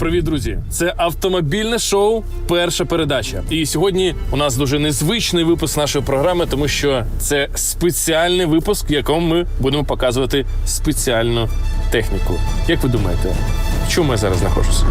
Привіт, друзі! Це автомобільне шоу Перша передача. І сьогодні у нас дуже незвичний випуск нашої програми, тому що це спеціальний випуск, в якому ми будемо показувати спеціальну техніку. Як ви думаєте, в чому я зараз знаходжуся?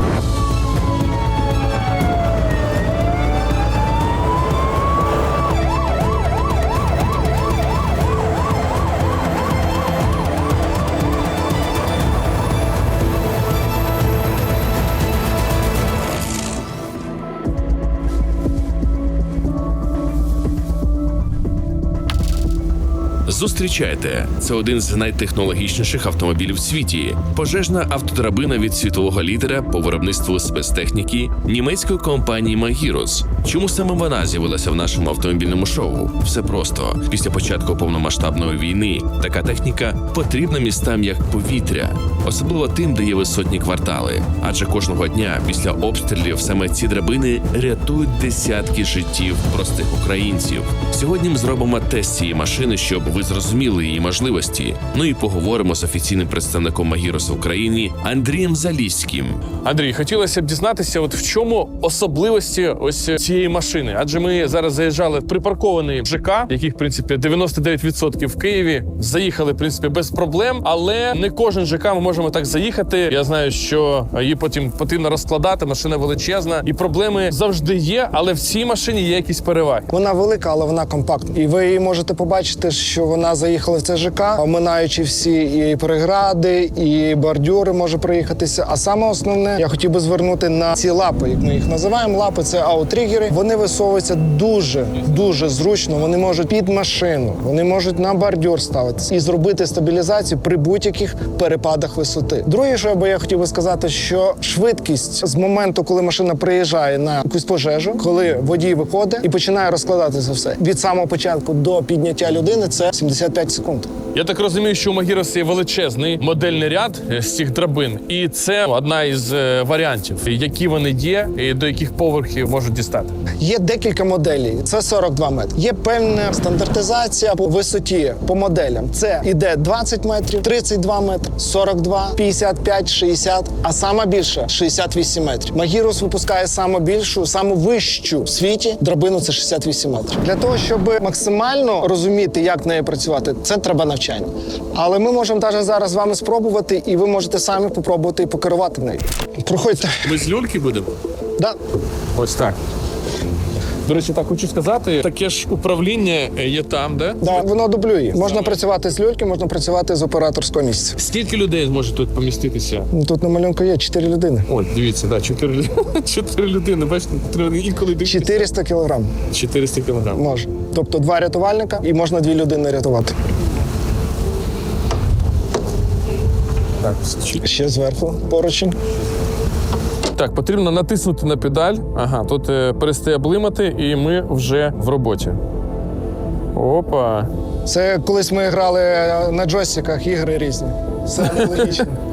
Зустрічайте, це один з найтехнологічніших автомобілів в світі. Пожежна автодрабина від світового лідера по виробництву спецтехніки німецької компанії Magirus. Чому саме вона з'явилася в нашому автомобільному шоу? Все просто після початку повномасштабної війни така техніка потрібна містам як повітря, особливо тим, де є висотні квартали. Адже кожного дня після обстрілів саме ці драбини рятують десятки життів простих українців. Сьогодні ми зробимо тест цієї машини, щоб ви зрозуміли її можливості. Ну і поговоримо з офіційним представником Магірос в Україні Андрієм Заліським. Андрій, хотілося б дізнатися, от в чому особливості ось цієї машини? Адже ми зараз заїжджали в припаркований ЖК, яких в принципі 99% в Києві. Заїхали в принципі без проблем, але не кожен ЖК ми можемо так заїхати. Я знаю, що її потім потрібно розкладати. Машина величезна, і проблеми завжди є. Але в цій машині є якісь переваги. Вона велика, але вона компактна. І ви її можете побачити, що вона заїхала в це ЖК, оминаючи всі і перегради, і бордюри може проїхатися. А саме основне, я хотів би звернути на ці лапи, як ми їх називаємо. Лапи це аутригери. Вони висовуються дуже дуже зручно. Вони можуть під машину, вони можуть на бордюр ставитися і зробити стабілізацію при будь-яких перепадах висоти. Друге, що би я хотів би сказати, що швидкість з моменту, коли машина приїжджає на якусь пожежу, коли водій виходить і починає розкладатися все від самого початку до підняття людини, це 75 секунд. Я так розумію, що у Магірос є величезний модельний ряд е, з цих драбин, і це одна із е, варіантів, які вони є, і до яких поверхів можуть дістати. Є декілька моделей. Це 42 метри. Є певна стандартизація по висоті по моделям. Це іде 20 метрів, 32 метри, 42, 55, 60, а сама більша 68 метрів. Магірус випускає саму більшу, саму вищу в світі драбину. Це 68 метрів. Для того, щоб максимально розуміти, як нею працювати, це треба навчання. Але ми можемо навіть зараз з вами спробувати, і ви можете самі попробувати і покерувати нею. Проходьте. Ми з люльки будемо. Да. Ось так. До речі, так хочу сказати, таке ж управління є там, де Да, воно дублює. Можна працювати з люльки, можна працювати з операторського місця. скільки людей зможе тут поміститися? Ну, Тут на малюнку є 4 людини. Ой, дивіться, да, чотири чотири людини. Бачите, інколи дивитися. 400 кілограм 400 кілограм. може. Тобто два рятувальника і можна дві людини рятувати. Так, Ще зверху поручень. Так, потрібно натиснути на педаль. Ага, тут е, перестає блимати, і ми вже в роботі. Опа. Це колись ми грали на джойстиках ігри різні. Все аналогічно.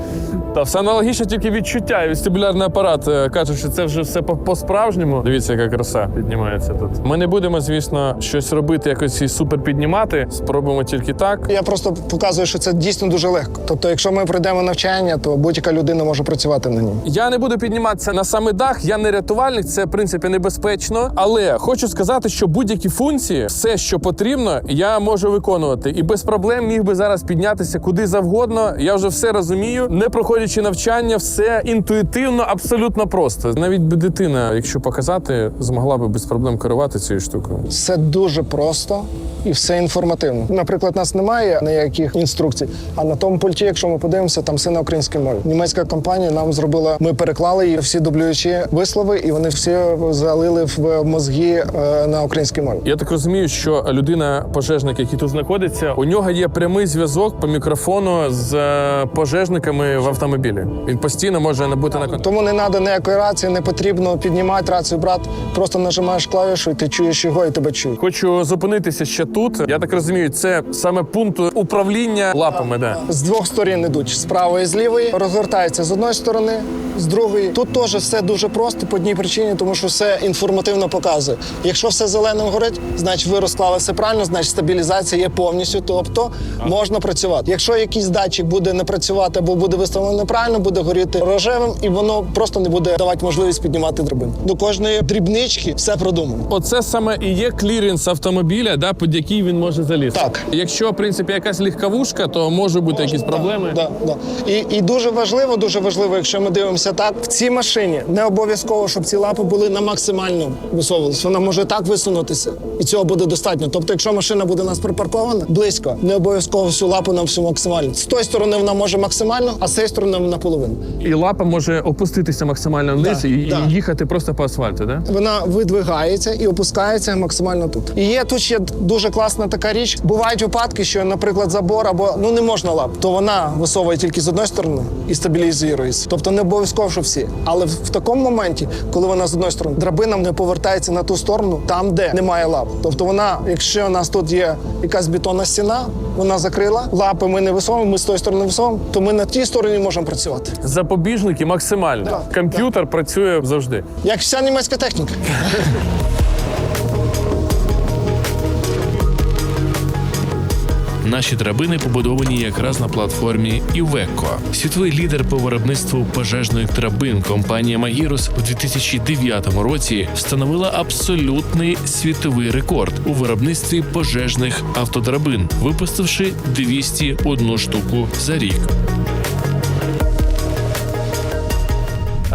Та все аналогічно, тільки відчуття. І вестибулярний апарат е, каже, що це вже все по- по-справжньому. Дивіться, яка краса піднімається тут. Ми не будемо, звісно, щось робити, якось і супер піднімати. Спробуємо тільки так. Я просто показую, що це дійсно дуже легко. Тобто, якщо ми пройдемо навчання, то будь-яка людина може працювати на ньому. Я не буду підніматися на самий дах. Я не рятувальник, це в принципі небезпечно. Але хочу сказати, що будь-які функції, все, що потрібно, я можу виконувати. І без проблем міг би зараз піднятися куди завгодно. Я вже все розумію. Не проходячи навчання, все інтуїтивно, абсолютно просто. Навіть би дитина, якщо показати, змогла би без проблем керувати цією штукою. Все дуже просто і все інформативно. Наприклад, у нас немає ніяких інструкцій. А на тому пульті, якщо ми подивимося, там все на українській мові. Німецька компанія нам зробила. Ми переклали її всі дублюючі вислови, і вони всі залили в мозги е, на українській мові. Я так розумію, що людина, пожежник, який тут знаходиться, у нього є прямий зв'язок по мікрофону з е, пожежниками в автомобілі. Він постійно може набути на контакт. Тому не треба ніякої рації, не потрібно піднімати рацію, брат. Просто нажимаєш клавішу, і ти чуєш його, і тебе чують. Хочу зупинитися ще тут. Я так розумію, це саме пункт управління лапами. Да. З двох сторін ідуть з правої і з лівої, розгортається з одної сторони, з другої. Тут теж все дуже просто по одній причині, тому що все інформативно показує. Якщо все зеленим горить, значить ви розклали все правильно, значить стабілізація є повністю, тобто можна працювати. Якщо якийсь датчик буде не працювати або буде виставлено правильно буде горіти рожевим, і воно просто не буде давати можливість піднімати драбину. До кожної дрібнички все продумано. Оце саме і є кліренс автомобіля, да, під який він може залізти. Так. Якщо, в принципі, якась легковушка, то може бути якісь проблеми. Да, да. І, і дуже важливо, дуже важливо, якщо ми дивимося так, в цій машині не обов'язково, щоб ці лапи були на максимально висовувались. Вона може так висунутися, і цього буде достатньо. Тобто, якщо машина буде у нас припаркована близько, не обов'язково всю лапу на всю максимально. З тої сторони вона може максимально, а з цієї сторони наполовину. І лапа може опуститися максимально вниз Да, і, да. і їхати просто по асфальту, да? Вона видвигається і опускається максимально тут. І є тут ще дуже класна така річ. Бувають випадки, що, наприклад, забор або ну не можна лап, то вона висовує тільки з одної сторони і стабілізується. Тобто не обов'язково, що всі. Але в, в такому моменті, коли вона з одної сторони, драбина не повертається на ту сторону, там де немає лап. Тобто вона, якщо у нас тут є якась бетонна стіна, вона закрила, лапи ми не висовуємо, ми з тої сторони висовуємо, то ми на тій стороні можемо працювати. Запобіжники максимально. Да, Комп'ютер працює завжди. Як вся німецька техніка. Наші драбини побудовані якраз на платформі Iveco. Світовий лідер по виробництву пожежних драбин компанія Magirus у 2009 році встановила абсолютний світовий рекорд у виробництві пожежних автодрабин, випустивши 201 штуку за рік.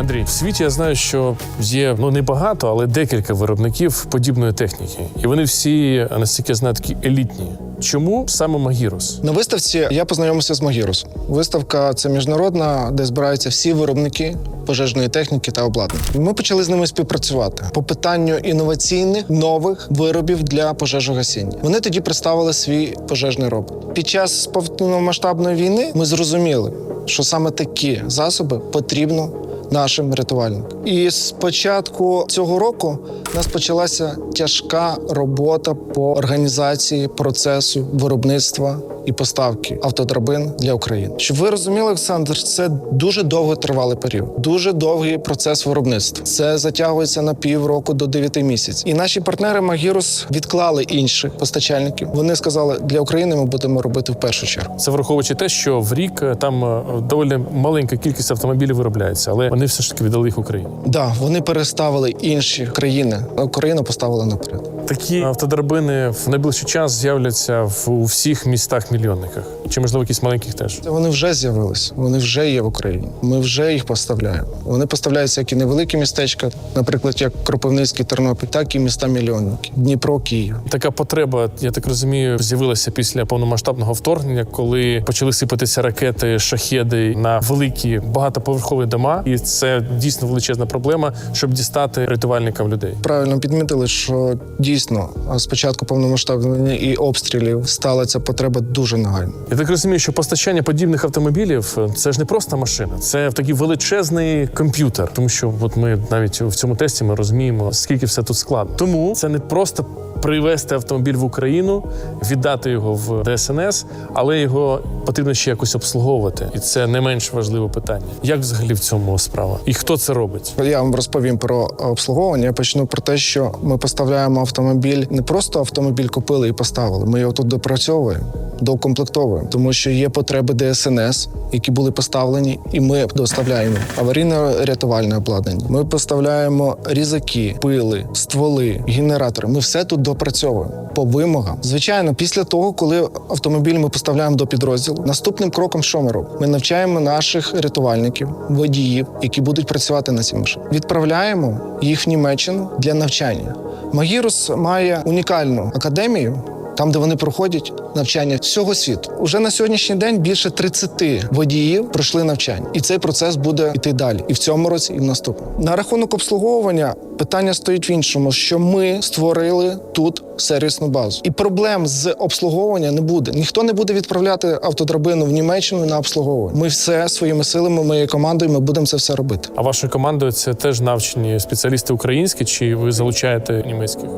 Андрій, в світі я знаю, що є ну не багато, але декілька виробників подібної техніки. І вони всі, наскільки я знаю, такі елітні. Чому саме Магірус? На виставці я познайомився з Магірус. Виставка це міжнародна, де збираються всі виробники пожежної техніки та обладнання. Ми почали з ними співпрацювати по питанню інноваційних нових виробів для пожежогасіння. Вони тоді представили свій пожежний робот. Під час повномасштабної війни ми зрозуміли, що саме такі засоби потрібно нашим рятувальникам. І з початку цього року у нас почалася тяжка робота по організації процесу виробництва і поставки автодрабин для України. Щоб ви розуміли, Олександр, це дуже довго тривалий період, дуже довгий процес виробництва. Це затягується на півроку до 9 місяців. І наші партнери Магірус відклали інших постачальників. Вони сказали, для України ми будемо робити в першу чергу. Це враховуючи те, що в рік е, там е, доволі маленька кількість автомобілів виробляється, але вони все ж таки віддали їх Україні. Да, вони переставили інші країни. Україну поставили наперед. Такі автодрабини в найближчий час з'являться в у всіх містах-мільйонниках, чи можливо якісь маленьких теж. Вони вже з'явилися, вони вже є в Україні. Ми вже їх поставляємо. Вони поставляються як і невеликі містечка, наприклад, як Кропивницький Тернопіль, так і міста мільйонники Дніпро, Київ. Така потреба, я так розумію, з'явилася після повномасштабного вторгнення, коли почали сипатися ракети, шахеди на великі багатоповерхові дома, і це дійсно величезна проблема, щоб дістати рятувальникам людей. Правильно підмітили, що дійсно а з початку повномасштабної і обстрілів стала ця потреба дуже нагальна. Я так розумію, що постачання подібних автомобілів е, це ж не просто машина, це такий величезний комп'ютер, тому що от ми навіть в цьому тесті ми розуміємо, скільки все тут складно. Тому це не просто. Привезти автомобіль в Україну, віддати його в ДСНС, але його потрібно ще якось обслуговувати, і це не менш важливе питання. Як взагалі в цьому справа? І хто це робить? Я вам розповім про обслуговування. Я почну про те, що ми поставляємо автомобіль не просто автомобіль купили і поставили. Ми його тут допрацьовуємо, доукомплектовуємо, тому що є потреби ДСНС, які були поставлені, і ми доставляємо аварійно-рятувальне обладнання. Ми поставляємо різаки, пили, стволи, генератори. Ми все тут допрацьовуємо по вимогам. Звичайно, після того, коли автомобіль ми поставляємо до підрозділу, наступним кроком, що ми робимо? Ми навчаємо наших рятувальників, водіїв, які будуть працювати на цій машині. Відправляємо їх в Німеччину для навчання. Магірус має унікальну академію. Там, де вони проходять навчання всього світу, уже на сьогоднішній день більше 30 водіїв пройшли навчання, і цей процес буде йти далі і в цьому році, і в наступному. На рахунок обслуговування питання стоїть в іншому, що ми створили тут сервісну базу, і проблем з обслуговування не буде. Ніхто не буде відправляти автодрабину в Німеччину на обслуговування. Ми все своїми силами, моєю командою, ми будемо це все робити. А вашою командою це теж навчені спеціалісти українські, чи ви залучаєте німецьких?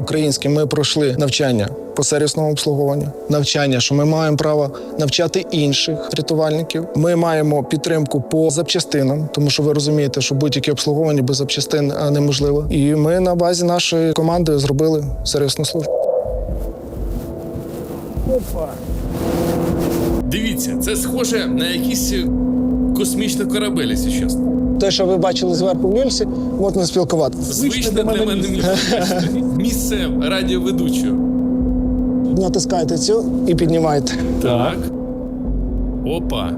Українські ми пройшли навчання по сервісному обслуговуванню, навчання, що ми маємо право навчати інших рятувальників. Ми маємо підтримку по запчастинам, тому що ви розумієте, що будь-яке обслуговування без запчастин неможливо. І ми на базі нашої команди зробили сервісну службу. Дивіться, це схоже на якийсь космічний корабель, якщо чесно. Те, що ви бачили зверху в люльці, можна спілкуватися. Звичне для мене місце. Радіоведучого. Натискаєте цю і піднімаєте. Так. Опа.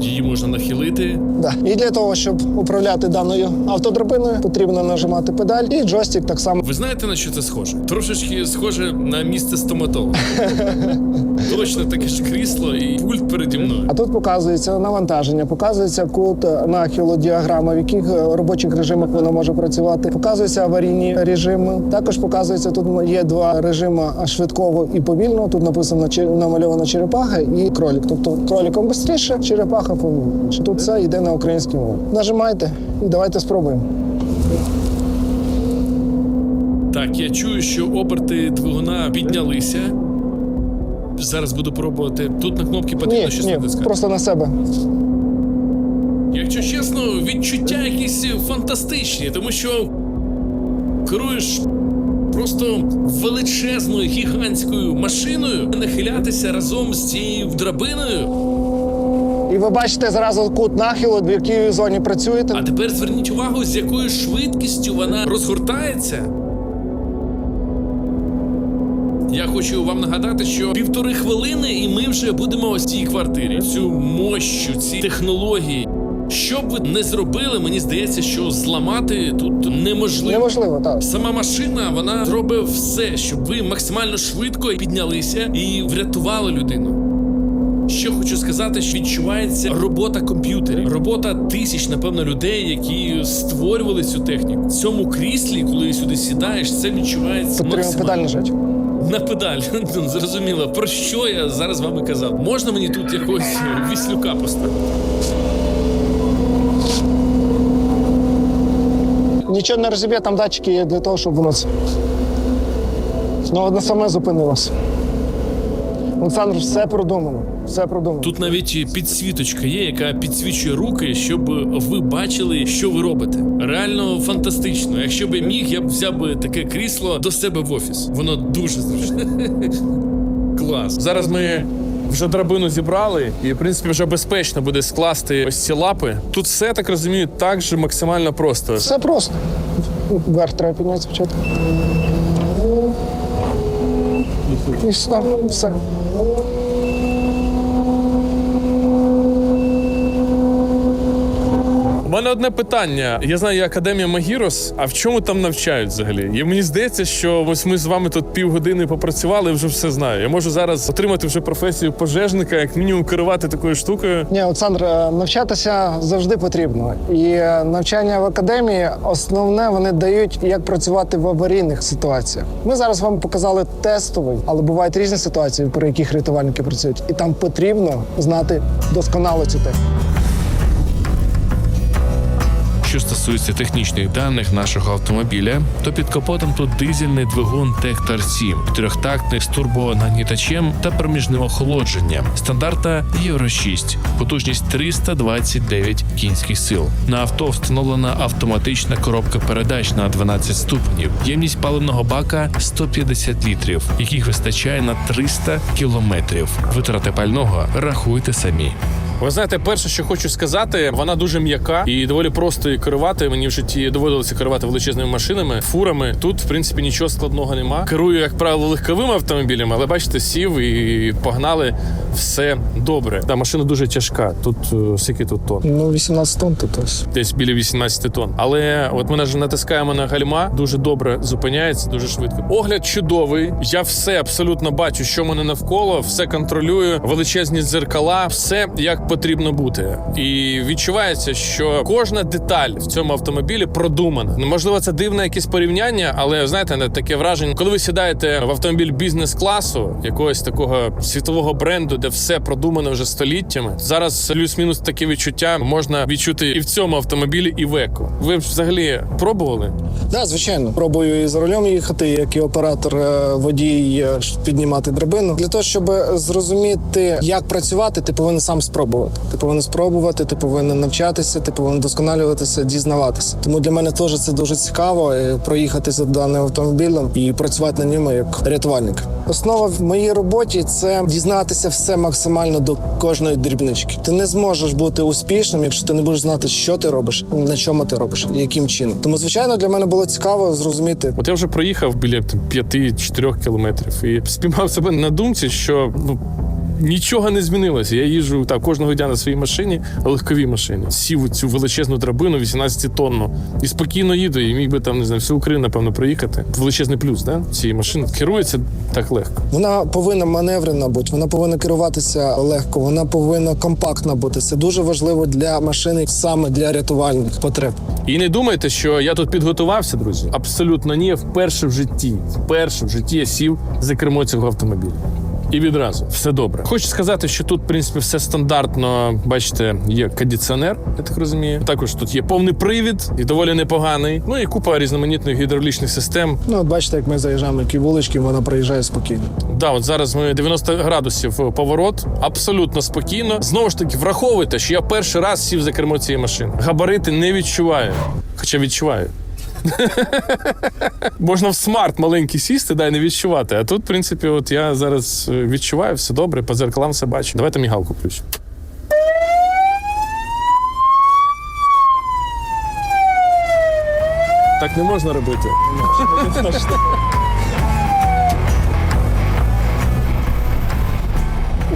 Її можна нахилити. Да. І для того, щоб управляти даною автодрабиною, потрібно нажимати педаль і джойстик так само. Ви знаєте, на що це схоже? Трошечки схоже на місце стоматолога. Точно таке ж крісло і пульт переді мною. А тут показується навантаження, показується кут нахилу діаграма, в яких е, робочих режимах воно може працювати. Показуються аварійні режими. Також показується тут є два режими швидкого і повільного. Тут написано намальована черепаха і кролік. Тобто кроліком швидше, черепаха повільніше. Тут все йде на українській мові. Нажимайте і давайте спробуємо. Так, я чую, що оберти двигуна піднялися. Зараз буду пробувати. Тут на кнопки потрібно Ні, щось ні, натискати. просто на себе. Якщо чесно, відчуття якісь фантастичні, тому що керуєш просто величезною гігантською машиною, нахилятися разом з цією драбиною. І ви бачите зразу кут нахилу, в якій зоні працюєте. А тепер зверніть увагу, з якою швидкістю вона розгортається. Я хочу вам нагадати, що півтори хвилини, і ми вже будемо ось цій квартирі. Цю мощу, ці технології. Що б ви не зробили, мені здається, що зламати тут неможливо. Неможливо, так. Сама машина вона зробить все, щоб ви максимально швидко піднялися і врятували людину. Що хочу сказати, що відчувається робота комп'ютерів, робота тисяч, напевно, людей, які створювали цю техніку. В цьому кріслі, коли сюди сідаєш, це відчувається максимально. педаль На педаль. Ну, Зрозуміло, про що я зараз вами казав. Можна мені тут якогось віслюка поставити? Нічого не розіб'є, там датчики є для того, щоб воно. це- Ну, одне саме зупинилося. Олександр, все продумано. Все продумано. Тут навіть підсвіточка є, яка підсвічує руки, щоб ви бачили, що ви робите. Реально фантастично. Якщо б я міг, я б взяв би таке крісло до себе в офіс. Воно дуже зручне. Клас. Зараз ми вже драбину зібрали, і в принципі вже безпечно буде скласти ось ці лапи. Тут все так розумію, так же максимально просто. Все просто. Вверх треба підняти спочатку. І сюди. Все. Oh. У мене одне питання. Я знаю, є академія Магірос. А в чому там навчають взагалі? І мені здається, що ось ми з вами тут півгодини попрацювали, і вже все знаю. Я можу зараз отримати вже професію пожежника, як мінімум керувати такою штукою. Ні, Олександр, е, навчатися завжди потрібно. І е, навчання в академії основне вони дають, як працювати в аварійних ситуаціях. Ми зараз вам показали тестовий, але бувають різні ситуації, при яких рятувальники працюють. І там потрібно знати досконало цю техніку. Що стосується технічних даних нашого автомобіля, то під капотом тут дизельний двигун Тектор 7, трьохтактний з турбонагнітачем та проміжним охолодженням. Стандарта Євро 6, потужність 329 кінських сил. На авто встановлена автоматична коробка передач на 12 ступенів. Ємність паливного бака 150 літрів, яких вистачає на 300 кілометрів. Витрати пального рахуйте самі. Ви знаєте, перше, що хочу сказати, вона дуже м'яка і доволі просто її керувати. Мені в житті доводилося керувати величезними машинами, фурами. Тут, в принципі, нічого складного нема. Керую, як правило, легковими автомобілями, але бачите, сів і погнали. Все добре. Та машина дуже тяжка. Тут е, скільки тут тонн? Ну, 18 тонн тут ось. Десь біля 18 тонн. Але от ми ж натискаємо на гальма, дуже добре зупиняється, дуже швидко. Огляд чудовий. Я все абсолютно бачу, що мене навколо, все контролюю, величезні дзеркала, все як потрібно бути. І відчувається, що кожна деталь в цьому автомобілі продумана. Ну, можливо, це дивне якесь порівняння, але знаєте, не таке враження, коли ви сідаєте в автомобіль бізнес-класу, якогось такого світового бренду, де все продумано вже століттями. Зараз плюс-мінус таке відчуття можна відчути і в цьому автомобілі, і в еко. Ви взагалі пробували? Так, звичайно. Пробую і за рулем їхати, як і оператор е, водій е, піднімати драбину. Для того, щоб зрозуміти, як працювати, ти повинен сам спробувати. Спробувати. Ти повинен спробувати, ти повинен навчатися, ти повинен досконалюватися, дізнаватися. Тому для мене теж це дуже цікаво е, проїхатися даним автомобілем і працювати на ньому як рятувальник. Основа в моїй роботі це дізнатися все максимально до кожної дрібнички. Ти не зможеш бути успішним, якщо ти не будеш знати, що ти робиш, на чому ти робиш, яким чином. Тому, звичайно, для мене було цікаво зрозуміти. От я вже проїхав біля 5-4 кілометрів і спіймав себе на думці, що ну. Нічого не змінилося. Я їжджу так кожного дня на своїй машині, легковій машині. Сів у цю величезну драбину 18 тонну і спокійно їду. І міг би там не знаю, всю Україну, напевно, проїхати. Величезний плюс, да? цієї машини керується так легко. Вона повинна маневрена бути, вона повинна керуватися легко, вона повинна компактна бути. Це дуже важливо для машини, саме для рятувальних потреб. І не думайте, що я тут підготувався, друзі. Абсолютно ні. Вперше в житті, вперше в житті я сів за кермо цього автомобіля. І відразу все добре. Хочу сказати, що тут, в принципі, все стандартно. Бачите, є кондиціонер, я так розумію. Також тут є повний привід і доволі непоганий. Ну і купа різноманітних гідравлічних систем. Ну, от бачите, як ми заїжджаємо які вулички, вона проїжджає спокійно. Да, от зараз ми 90 градусів поворот, абсолютно спокійно. Знову ж таки, враховуйте, що я перший раз сів за кермо цієї машини. Габарити не відчуваю, хоча відчуваю. Можна в смарт маленький сісти, да, і не відчувати. А тут, в принципі, от я зараз е, відчуваю все добре, по зеркалам все бачу. Давайте мігалку включу. Так не можна робити.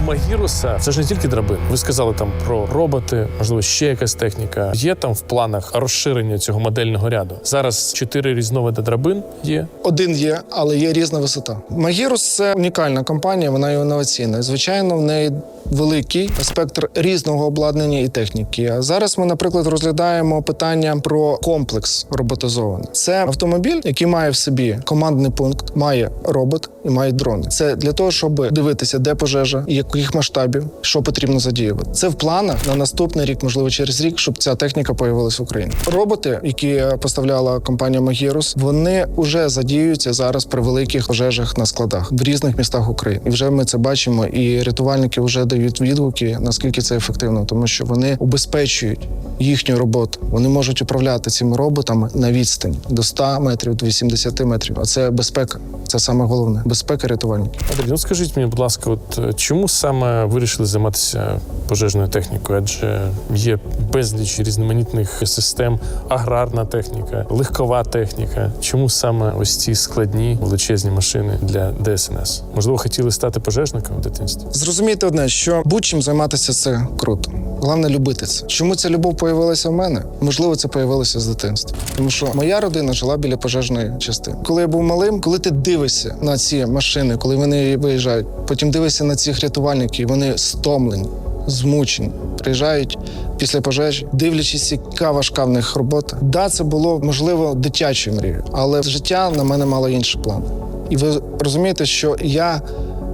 Магіруса це ж не тільки драбини. Ви сказали там про роботи, можливо, ще якась техніка. Є там в планах розширення цього модельного ряду. Зараз чотири різновиди драбин є. Один є, але є різна висота. Магірус це унікальна компанія, вона є інноваційна. Звичайно, в неї великий спектр різного обладнання і техніки. А зараз ми, наприклад, розглядаємо питання про комплекс роботизований. Це автомобіль, який має в собі командний пункт, має робот і має дрони. Це для того, щоб дивитися, де пожежа, яких масштабів, що потрібно задіювати. Це в планах на наступний рік, можливо, через рік, щоб ця техніка появилась в Україні. Роботи, які поставляла компанія Magirus, вони вже задіюються зараз при великих пожежах на складах в різних містах України. І вже ми це бачимо. І рятувальники вже дають відгуки, наскільки це ефективно, тому що вони убезпечують їхню роботу. Вони можуть управляти цими роботами на відстані до 100 метрів, до 80 метрів. А це безпека. Це саме головне безпека рятувальників. Андрій, ну скажіть мені, будь ласка, от е, чому саме вирішили займатися пожежною технікою? Адже є безліч різноманітних систем, аграрна техніка, легкова техніка. Чому саме ось ці складні величезні машини для ДСНС? Можливо, хотіли стати пожежником в дитинстві? Зрозумійте одне, що будь-чим займатися це круто. Головне любити це. Чому ця любов появилася в мене? Можливо, це появилося з дитинства. Тому що моя родина жила біля пожежної частини. Коли я був малим, коли ти дивишся на ці машини, коли вони виїжджають, потім дивишся на цих рятувальників, вони стомлені, змучені. Приїжджають після пожежі, дивлячись, яка важка в них робота. Да, це було можливо дитячою мрією, але життя на мене мало інший план. І ви розумієте, що я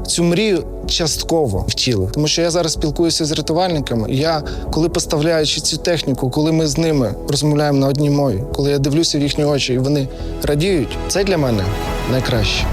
цю мрію частково втілив. Тому що я зараз спілкуюся з рятувальниками. Я, коли поставляючи цю техніку, коли ми з ними розмовляємо на одній мові, коли я дивлюся в їхні очі і вони радіють, це для мене найкраще.